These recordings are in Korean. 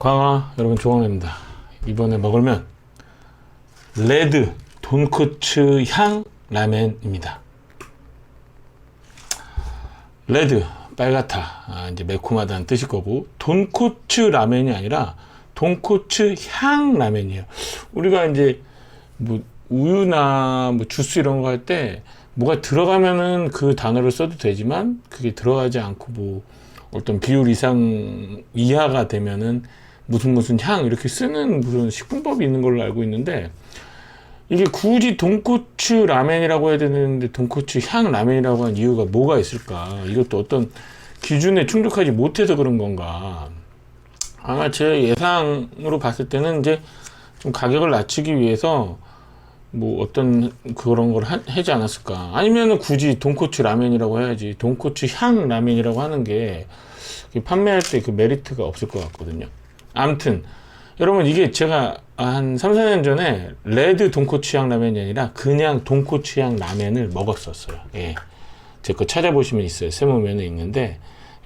광화 여러분 조광래입니다. 이번에 먹으면 레드 돈코츠 향 라멘입니다. 레드 빨갛다 아, 이제 매콤하다는 뜻일 거고 돈코츠 라멘이 아니라 돈코츠 향 라멘이에요. 우리가 이제 뭐 우유나 뭐 주스 이런 거 할 때 뭐가 들어가면은 그 단어를 써도 되지만 그게 들어가지 않고 뭐 어떤 비율 이상 이하가 되면은 무슨 무슨 향 이렇게 쓰는 무슨 식품법이 있는 걸로 알고 있는데 이게 굳이 돈코츠 라멘이라고 해야 되는데 돈코츠 향 라멘이라고 한 이유가 뭐가 있을까? 이것도 어떤 기준에 충족하지 못해서 그런 건가? 아마 제 예상으로 봤을 때는 이제 좀 가격을 낮추기 위해서 뭐 어떤 그런 걸 하, 하지 않았을까? 아니면은 굳이 돈코츠 라면이라고 해야지 돈코츠 향 라면이라고 하는 게 판매할 때 그 메리트가 없을 것 같거든요. 아무튼 여러분 이게 제가 한 3, 4년 전에 레드 돈코츠 향 라면이 아니라 그냥 돈코츠 향 라면을 먹었었어요. 예. 제 거 찾아보시면 있어요. 세모면에 있는데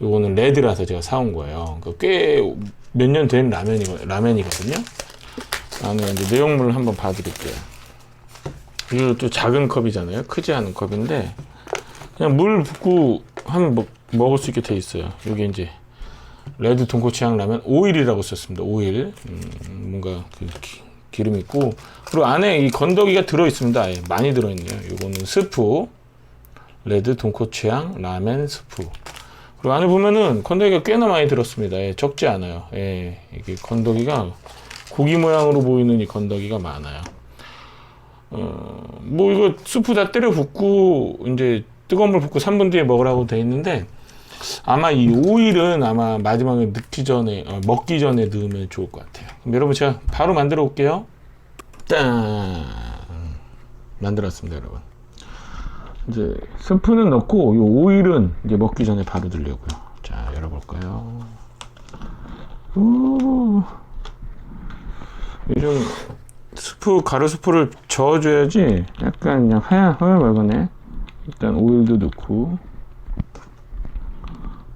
요거는 레드라서 제가 사온 거예요. 꽤몇 년 된 라면이 라면이거든요. 나는 이제 내용물을 한번 봐드릴게요. 이거 또 작은 컵이잖아요. 크지 않은 컵인데 그냥 물 붓고 하면 먹, 먹을 수 있게 돼 있어요. 여기 이제 레드 돈코츠 향 라면 오일이라고 썼습니다. 오일 음, 뭔가 그 기, 름 있고 그리고 안에 이 건더기가 들어 있습니다. 아예 많이 들어 있네요. 이거는 스프 레드 돈코츠 향 라멘 스프 그리고 안에 보면은 건더기가 꽤나 많이 들었습니다. 예, 적지 않아요. 예, 이게 건더기가 고기 모양으로 보이는 이 건더기가 많아요. 어, 뭐 이거 수프 다 때려 붓고 이제 뜨거운 물 붓고 3분 뒤에 먹으라고 돼 있는데 아마 이 오일은 아마 마지막에 넣기 전에 어, 먹기 전에 넣으면 좋을 것 같아요. 그럼 여러분 제가 바로 만들어 볼게요. 짠 만들었습니다, 여러분. 이제 스프는 넣고 이 오일은 이제 먹기 전에 바로 넣으려고요. 자 열어볼까요? 오, 이런 스프 가루 스프를 저어줘야지 약간 그냥 하얀 하얀 말거네 일단 오일도 넣고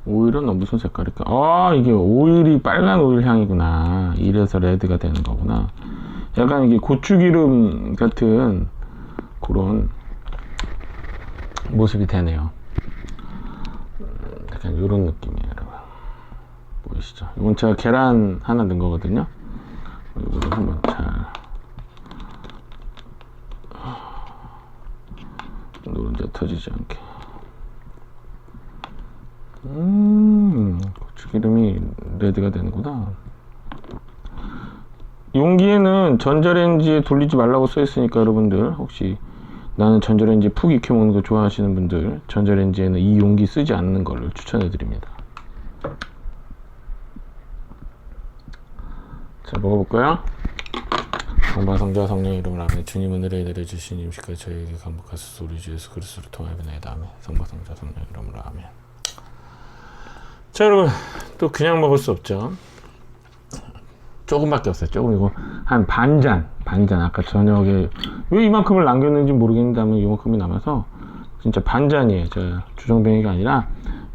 오일은 어, 무슨 색깔일까? 아 이게 오일이 빨간 오일 향이구나. 이래서 레드가 되는 거구나. 약간 이게 고추기름 같은 그런 모습이 되네요. 음, 약간 이런 느낌이에요 여러분. 보이시죠? 이건 제가 계란 하나 넣은 거거든요. 이거를 한번 잘 노른자 터지지 않게. 음, 고추기름이 레드가 되는구나. 용기에는 전자레인지에 돌리지 말라고 써 있으니까 여러분들 혹시 나는 전자레인지 푹 익혀 먹는 거 좋아하시는 분들 전자레인지에는 이 용기 쓰지 않는 걸로 추천해 드립니다. 자 먹어볼까요? 성바 성자 성령 이름을 아멘 주님 은혜를 내려주신 임시까지 저희에게 감복하소서 우리 주 예수 그리스도를 통하여 은혜다 아멘 성바 성자 성령 이름으로 아멘 자 여러분 또 그냥 먹을 수 없죠. 조금밖에 없어요. 조금 이거 한 반잔 반잔. 아까 저녁에 왜 이만큼을 남겼는지 모르겠는데 아마 이만큼이 남아서 진짜 반잔이에요. 저 주정뱅이가 아니라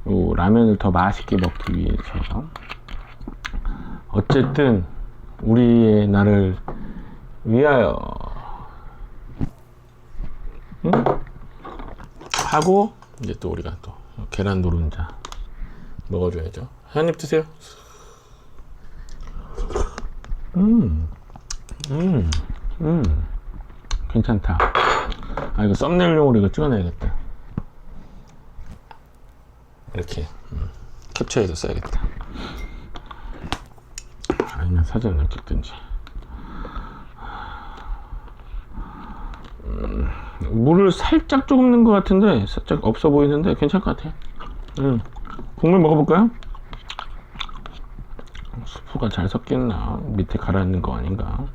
요 라면을 더 맛있게 먹기 위해서. 어쨌든 우리의 나를 위하여 응? 하고 이제 또 우리가 또 계란 노른자 먹어줘야죠 한 입 드세요 음, 음, 음, 괜찮다. 아 이거 썸네일용으로 이거 찍어내야겠다. 이렇게 음, 캡처해서 써야겠다. 아니면 사진을 찍든지. 물을 살짝 조금 넣은 것 같은데 살짝 없어 보이는데 괜찮을 것 같아. 음. 국물 먹어볼까요? 수프가 잘 섞였나? 밑에 가라앉는 거 아닌가?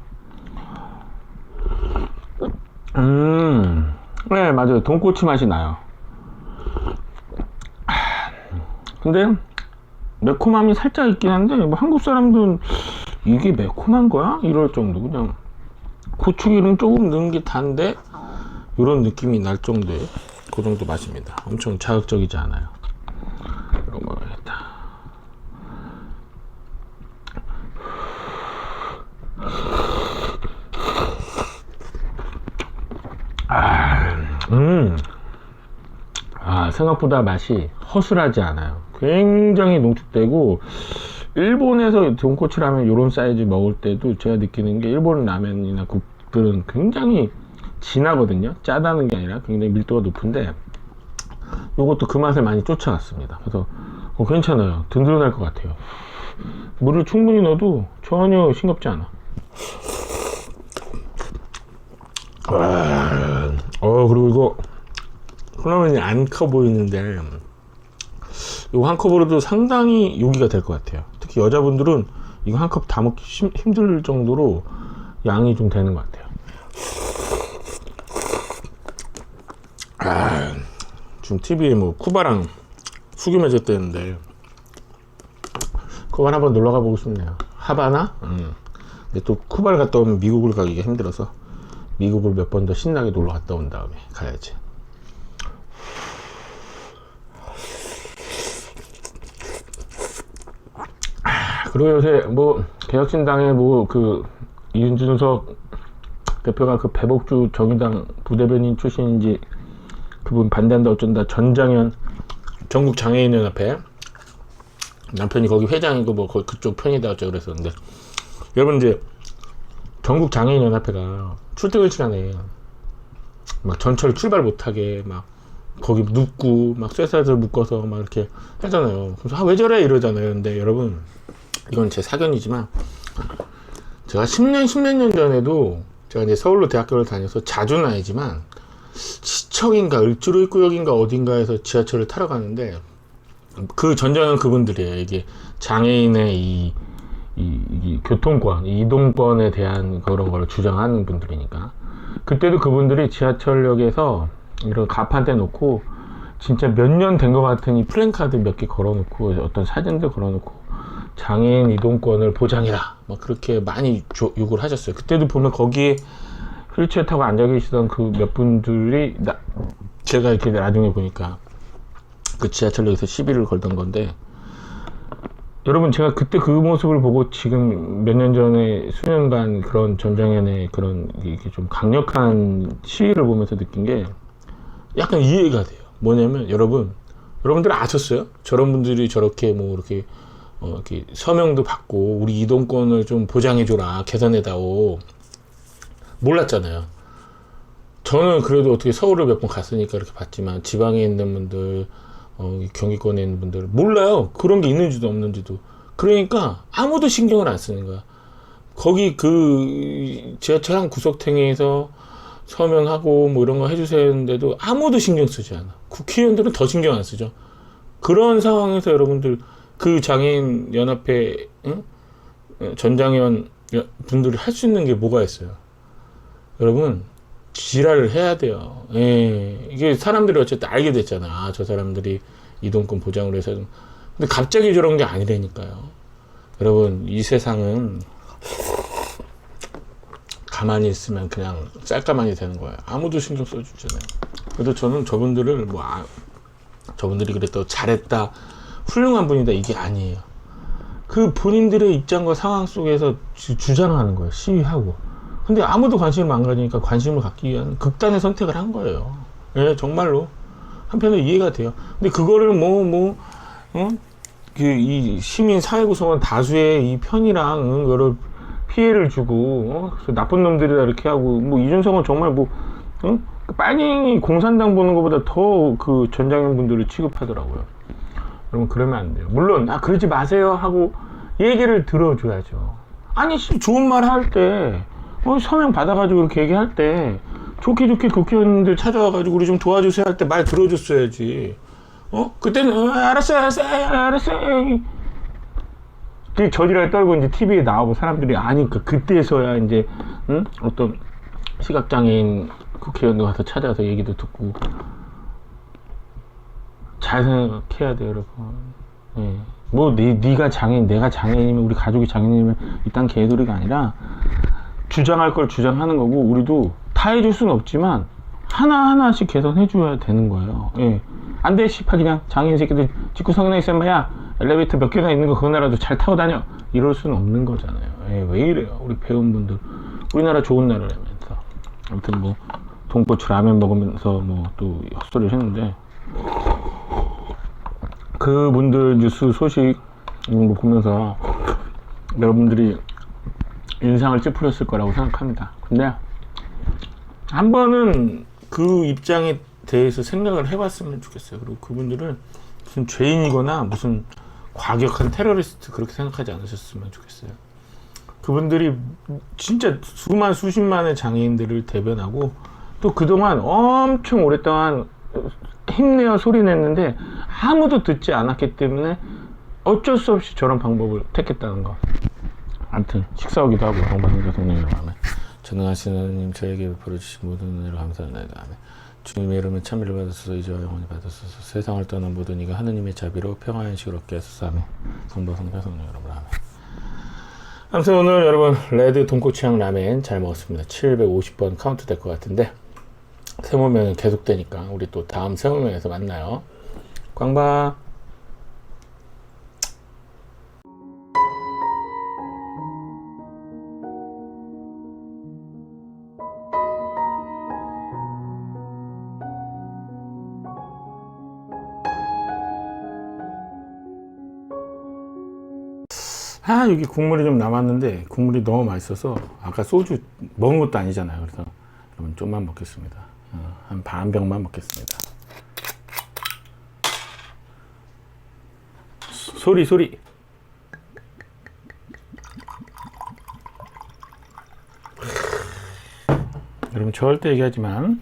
음, 네 맞아요. 돈코츠 맛이 나요. 근데 매콤함이 살짝 있긴 한데 뭐 한국 사람들은 이게 매콤한 거야? 이럴 정도 그냥 고추기름 조금 넣은 게 단데 이런 느낌이 날 정도의 그 정도 맛입니다. 엄청 자극적이지 않아요. 이거 먹어야겠다. 음. 아, 생각보다 맛이 허술하지 않아요. 굉장히 농축되고, 일본에서 돈코츠 라면 이런 사이즈 먹을 때도 제가 느끼는 게 일본 라면이나 국들은 굉장히 진하거든요. 짜다는 게 아니라 굉장히 밀도가 높은데, 요것도 그 맛을 많이 쫓아갔습니다. 그래서 어, 괜찮아요. 든든할 것 같아요. 물을 충분히 넣어도 전혀 싱겁지 않아. 와, 어 그리고 이거 컵라면이 안 커 보이는데 이거 한 컵으로도 상당히 요기가 될 것 같아요. 특히 여자분들은 이거 한 컵 다 먹기 심- 힘들 정도로 양이 좀 되는 것 같아요. 아, 지금 TV에 뭐 쿠바랑 수교 맺었대는데 쿠바 한번 놀러 가보고 싶네요. 하바나? 음. 근데 또 쿠바를 갔다 오면 미국을 가기가 힘들어서 미국을 몇 번 더 신나게 놀러 갔다 온 다음에 가야지. 그리고 요새 뭐 개혁신당의 뭐그 이준석 대표가 그 배복주 정의당 부대변인 출신인지 그분 반대한다 어쩐다 전장현 전국 장애인연합회 남편이 거기 회장이고 뭐 거- 그쪽 편이다 어쩌고 그랬었는데 여러분 이제 전국 장애인 연합회가 출퇴근 시간에 막 전철 출발 못하게 막 거기 눕고 막 쇠사슬 묶어서 막 이렇게 하잖아요. 그래서 아 왜 저래 이러잖아요. 근데 여러분 이건 제 사견이지만 제가 10년 10몇 년 전에도 제가 이제 서울로 대학교를 다녀서 자주는 아니지만 시청인가 을지로 입구역인가 어딘가에서 지하철을 타러 가는데 그 전자는 그분들이에요. 이게 장애인의 이, 이, 이 교통권, 이 이동권에 대한 그런 걸 주장하는 분들이니까. 그때도 그분들이 지하철역에서 이런 가판대 놓고 진짜 몇 년 된것이 플랜카드 몇 개 걸어놓고 어떤 사진들 걸어놓고 장애인 이동권을 보장해라. 막 그렇게 많이 조- 요구를 하셨어요. 그때도 보면 거기에 휠체어 타고 앉아 계시던 그 몇 분들이 나, 제가 이렇게 나중에 보니까 그 지하철역에서 시비를 걸던 건데 여러분 제가 그때 그 모습을 보고 지금 몇 년 전에 수년간 그런 전장현의 그런 이게 좀 강력한 시위를 보면서 느낀 게 약간 이해가 돼요. 뭐냐면 여러분 여러분들 아셨어요? 저런 분들이 저렇게 뭐 이렇게 어, 이렇게 서명도 받고 우리 이동권을 좀 보장해 줘라 개선해다오 몰랐잖아요. 저는 그래도 어떻게 서울을 몇 번 갔으니까 이렇게 봤지만 지방에 있는 분들 어, 이 경기권에 있는 분들 몰라요. 그런 게 있는지도 없는지도. 그러니까 아무도 신경을 안 쓰는 거야. 거기 그 지하철 한 구석탱이에서 서명하고 뭐 이런 거 해주세요 했는데도 아무도 신경 쓰지 않아. 국회의원들은 더 신경 안 쓰죠. 그런 상황에서 여러분들 그 장애인 연합회 응? 전장현 여- 분들이 할 수 있는 게 뭐가 있어요? 여러분 지랄을 해야 돼요. 예. 이게 사람들이 어쨌든 알게 됐잖아. 아, 저 사람들이 이동권 보장을 해서. 근데 갑자기 저런 게 아니라니까요. 여러분, 이 세상은 가만히 있으면 그냥 쌀가만이 되는 거예요. 아무도 신경 써주잖아요. 그래서 저는 저분들을 뭐, 아, 저분들이 그랬다, 잘했다, 훌륭한 분이다, 이게 아니에요. 그 본인들의 입장과 상황 속에서 주- 주장하는 거예요. 시위하고. 근데 아무도 관심을 안 가지니까 관심을 갖기 위한 극단의 선택을 한 거예요. 예, 정말로. 한편으로 이해가 돼요. 근데 그거를 뭐, 뭐, 어? 그, 이 시민 사회 구성원 다수의 이 편이랑, 응, 여러 피해를 주고, 어? 나쁜 놈들이다 이렇게 하고, 뭐, 이준석은 정말 뭐, 응? 빨갱이 공산당 보는 것보다 더 그 전장현 분들을 취급하더라고요. 여러분, 그러면 안 돼요. 물론, 아, 그러지 마세요 하고 얘기를 들어줘야죠. 아니, 씨, 좋은 말 할 때, 어, 서명 받아가지고 이렇게 얘기할 때, 좋게 좋게 국회의원들 찾아와가지고 우리 좀 도와주세요 할 때 말 들어줬어야지. 어? 그때는, 어, 알았어, 알았어, 알았어. 그 저지랄 떨고 이제 TV에 나오고 사람들이 아니까 그때서야 이제, 응? 어떤 시각장애인 국회의원들 가서 찾아서 얘기도 듣고. 잘 생각해야 돼요, 여러분. 예. 뭐, 네, 네가 장애인, 내가 장애인이면, 우리 가족이 장애인이면, 이딴 개소리가 아니라, 주장할 걸 주장하는 거고, 우리도 다 해줄 수는 없지만, 하나하나씩 개선해줘야 되는 거예요. 예. 안 돼, 씨발, 그냥 장애인 새끼들 직구성이나 있으면, 야, 엘리베이터 몇 개나 있는 거 그거나라도 잘 타고 다녀. 이럴 수는 없는 거잖아요. 예, 왜 이래요, 우리 배운 분들. 우리나라 좋은 나라라면서. 아무튼 뭐, 돈코츠 라면 먹으면서 뭐 또 헛소리를 했는데 그분들 뉴스 소식 이런 거 보면서 여러분들이 인상을 찌푸렸을 거라고 생각합니다. 근데 한 번은 그 입장에 대해서 생각을 해봤으면 좋겠어요. 그리고 그분들은 무슨 죄인이거나 무슨 과격한 테러리스트 그렇게 생각하지 않으셨으면 좋겠어요. 그분들이 진짜 수만 수십만의 장애인들을 대변하고 또 그동안 엄청 오랫동안 힘내어 소리 냈는데 아무도 듣지 않았기 때문에 어쩔 수 없이 저런 방법을 택했다는 거. 아무튼 식사하기도 하고 동방신자 성령이라고 하면 전능하신 하나님 저에게 베풀어 주신 모든 은혜를 감사합니다. 아멘. 주님의 이름은 참미를 받으소서 이제와 영원히 받으소서 세상을 떠난 모든 이가 하느님의 자비로 평화의 식을 얻게 하소서 아멘. 성부 성자 성령 여러분 아멘. 아무튼 오늘 여러분 레드 돈코츠향 라멘 잘 먹었습니다. 750번 카운트 될 것 같은데 세모면은 계속 되니까 우리 또 다음 세모면에서 만나요. 광바. 아 여기 국물이 좀 남았는데 국물이 너무 맛있어서 아까 소주 먹은 것도 아니잖아요. 그래서 여러분 좀만 먹겠습니다. 어, 한반 병만 먹겠습니다. 소- 소리 소리. 여러분 절대 얘기하지만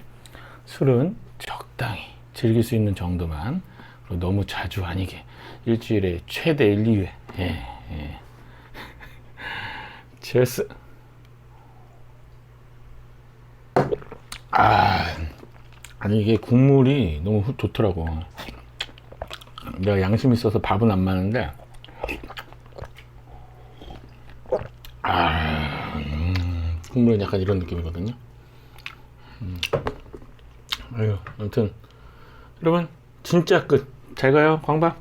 술은 적당히 즐길 수 있는 정도만 그리고 너무 자주 아니게 일주일에 최대 1, 2회 예, 예. 체스. 아 아니 이게 국물이 너무 후- 좋더라고. 내가 양심 있어서 밥은 안 마는데. 아 음, 국물은 약간 이런 느낌이거든요. 음. 아유 아무튼. 여러분 진짜 끝. 잘 가요 광박